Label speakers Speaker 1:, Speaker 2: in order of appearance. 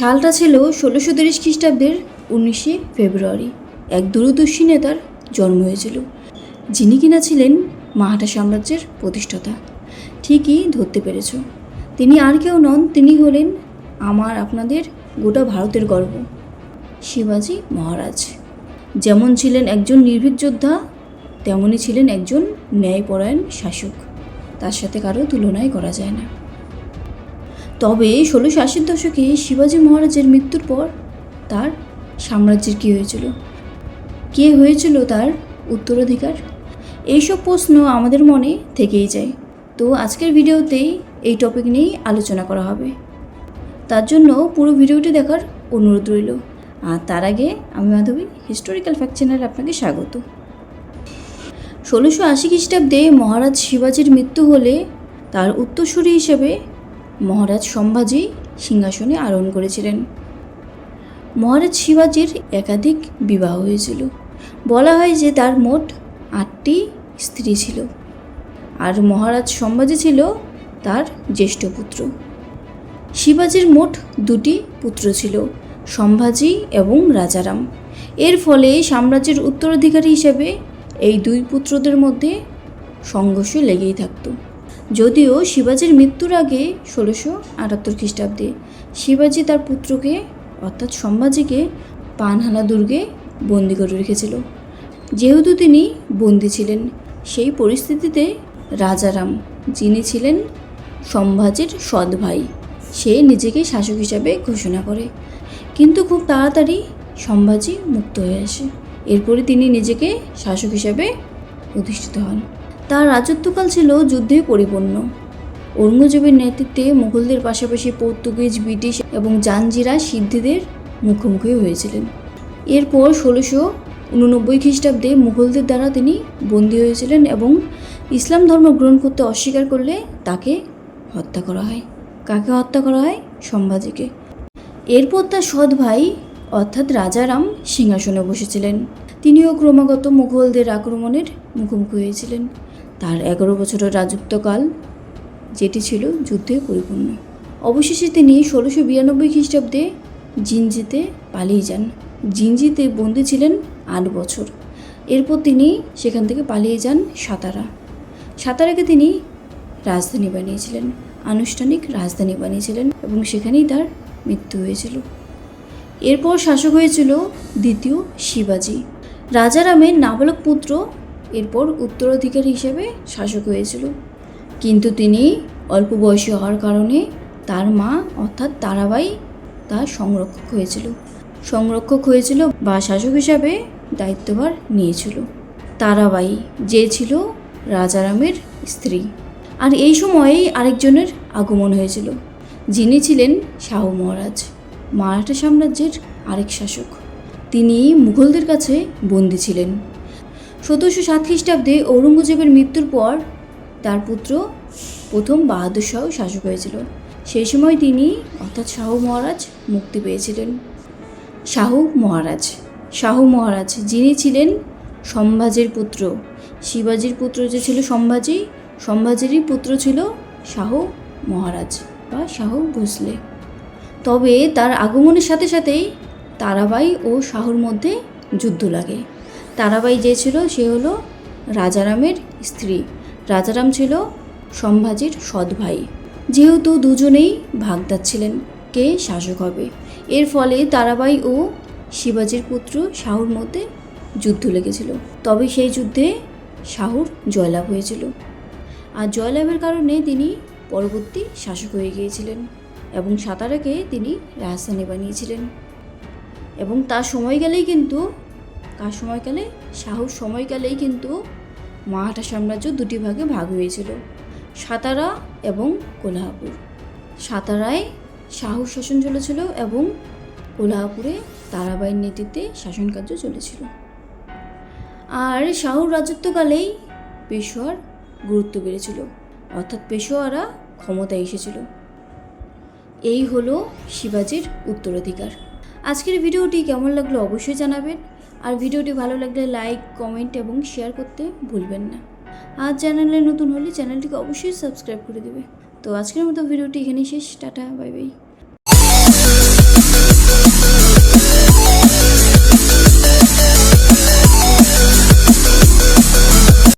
Speaker 1: সালটা ছিল ষোলোশো তিরিশ খ্রিস্টাব্দের উনিশে ফেব্রুয়ারি। এক দূরদর্শী নেতার জন্ম হয়েছিল, যিনি কিনা ছিলেন মাহাটা সাম্রাজ্যের প্রতিষ্ঠাতা। ঠিকই ধরতে পেরেছ। তিনি আর কেউ নন, তিনি হলেন আমার আপনাদের গোটা ভারতের গর্ব, শিবাজি মহারাজ। যেমন ছিলেন একজন নির্ভীক যোদ্ধা তেমনই ছিলেন একজন ন্যায়পরায়ণ শাসক। তার সাথে কারও তুলনায় করা যায় না। তবে ষোলোশো আশির দশকে শিবাজি মহারাজের মৃত্যুর পর তার সাম্রাজ্যের কী হয়েছিল? কে হয়েছিল তার উত্তরাধিকার? এইসব প্রশ্ন আমাদের মনে থেকেই যায়। তো আজকের ভিডিওতেই এই টপিক নিয়েই আলোচনা করা হবে। তার জন্য পুরো ভিডিওটি দেখার অনুরোধ রইল। আর তার আগে আমি মাধবী হিস্টোরিক্যাল ফ্যাক্ট চ্যানেলে আপনাকে স্বাগত। ষোলোশো আশি খ্রিস্টাব্দে মহারাজ শিবাজির মৃত্যু হলে তার উত্তরসূরি হিসেবে মহারাজ সম্ভাজি সিংহাসনে আরোহণ করেছিলেন। মহারাজ শিবাজির একাধিক বিবাহ হয়েছিল। বলা হয় যে তার মোট আটটি স্ত্রী ছিল। আর মহারাজ সম্ভাজি ছিল তার জ্যেষ্ঠ পুত্র। শিবাজির মোট দুটি পুত্র ছিল, সম্ভাজি এবং রাজারাম। এর ফলে সাম্রাজ্যের উত্তরাধিকারী হিসেবে এই দুই পুত্রদের মধ্যে সংঘর্ষ লেগেই থাকত। যদিও শিবাজির মৃত্যুর আগে ষোলোশো আটাত্তর খ্রিস্টাব্দে শিবাজি তার পুত্রকে, অর্থাৎ সম্ভাজিকে পানহালা দুর্গে বন্দি করে রেখেছিল। যেহেতু তিনি বন্দি ছিলেন, সেই পরিস্থিতিতে রাজারাম, যিনি ছিলেন সম্ভাজির সৎ ভাই, সে নিজেকে শাসক হিসাবে ঘোষণা করে। কিন্তু খুব তাড়াতাড়ি সম্ভাজি মুক্ত হয়ে আসে। এরপরে তিনি নিজেকে শাসক হিসাবে প্রতিষ্ঠিত হন। তার রাজত্বকাল ছিল যুদ্ধে পরিপূর্ণ। ঔরঙ্গজেবের নেতৃত্বে মুঘলদের পাশাপাশি পর্তুগিজ, ব্রিটিশ এবং জাঞ্জিরা সিদ্ধিদের মুখোমুখি হয়েছিলেন। এরপর ষোলোশো উননব্বই খ্রিস্টাব্দে মুঘলদের দ্বারা তিনি বন্দী হয়েছিলেন এবং ইসলাম ধর্ম গ্রহণ করতে অস্বীকার করলে তাকে হত্যা করা হয়। কাকে হত্যা করা হয়? সম্ভাজিকে এরপর তার সৎ ভাই, অর্থাৎ রাজারাম সিংহাসনে বসেছিলেন। তিনিও ক্রমাগত মুঘলদের আক্রমণের মুখোমুখি হয়েছিলেন। তার এগারো বছরের রাজত্বকাল যেটি ছিল যুদ্ধে পরিপূর্ণ। অবশেষে তিনি ষোলোশো বিরানব্বই খ্রিস্টাব্দে জিনজিতে পালিয়ে যান। জিনজিতে বন্দী ছিলেন আট বছর। এরপর তিনি সেখান থেকে পালিয়ে যান সাতারা। সাতারাকে তিনি রাজধানী বানিয়েছিলেন, আনুষ্ঠানিক রাজধানী বানিয়েছিলেন এবং সেখানেই তার মৃত্যু হয়েছিল। এরপর শাসক হয়েছিল দ্বিতীয় শিবাজি। রাজারামের নাবালক পুত্র এরপর উত্তরাধিকারী হিসেবে শাসক হয়েছিল। কিন্তু তিনি অল্প বয়সী হওয়ার কারণে তার মা, অর্থাৎ তারাবাই তার সংরক্ষক হয়েছিল। সংরক্ষক হয়েছিল বা শাসক হিসাবে দায়িত্বভার নিয়েছিল। তারাবাই যে ছিল রাজারামের স্ত্রী। আর এই সময়েই আরেকজনের আগমন হয়েছিল, যিনি ছিলেন শাহু মহারাজ, মারাঠা সাম্রাজ্যের আরেক শাসক। তিনি মুঘলদের কাছে বন্দী ছিলেন। সতেরোশো সাত খ্রিস্টাব্দে ঔরঙ্গজেবের মৃত্যুর পর তার পুত্র প্রথম বাহাদুর শাহ শাসক হয়েছিল। সেই সময় তিনি অর্থাৎ শাহু মহারাজ মুক্তি পেয়েছিলেন। শাহু মহারাজ শাহু মহারাজ যিনি ছিলেন সম্ভাজির পুত্র, শিবাজির পুত্র যে ছিল সম্ভাজি, সম্ভাজিরই পুত্র ছিল শাহু মহারাজ বা শাহু ভোসলে। তবে তার আগমনের সাথে সাথেই তারাবাই ও শাহুর মধ্যে যুদ্ধ লাগে। তারাবাই যে ছিল, সে হলো রাজারামের স্ত্রী। রাজারাম ছিল সম্ভাজির সৎ ভাই যেহেতু দুজনেই ভাগদার ছিলেন, কে শাসক হবে? এর ফলে তারাবাই ও শিবাজির পুত্র শাহুর মধ্যে যুদ্ধ লেগেছিল। তবে সেই যুদ্ধে শাহুর জয়লাভ হয়েছিল। আর জয়লাভের কারণে তিনি পরবর্তী শাসক হয়ে গিয়েছিলেন এবং সাতারাকে তিনি রাজধানী বানিয়েছিলেন। এবং তার সময় গেলেই কিন্তু কার সময়কালে শাহুর সময়কালেই কিন্তু মারাঠা সাম্রাজ্য দুটি ভাগে ভাগ হয়েছিল। সাতারা এবং কোলাহাপুর। সাতারায় শাহুর শাসন চলেছিল এবং কোলাহাপুরে তারাবাইয়ের নেতৃত্বে শাসন কার্য চলেছিল। আর শাহুর রাজত্বকালেই পেশোয়ার গুরুত্ব বেড়েছিল। অর্থাৎ পেশোয়ারা ক্ষমতায় এসেছিল। এই হলো শিবাজির উত্তরাধিকার। আজকের ভিডিওটি কেমন লাগল অবশ্যই জানাবেন। আর ভিডিওটি ভালো লাগলে লাইক, কমেন্ট এবং শেয়ার করতে ভুলবেন না। আর চ্যানেলে নতুন হলে চ্যানেলটিকে অবশ্যই সাবস্ক্রাইব করে দেবে। তো আজকের মতো ভিডিওটি এখানেই শেষ। Tata, bye bye.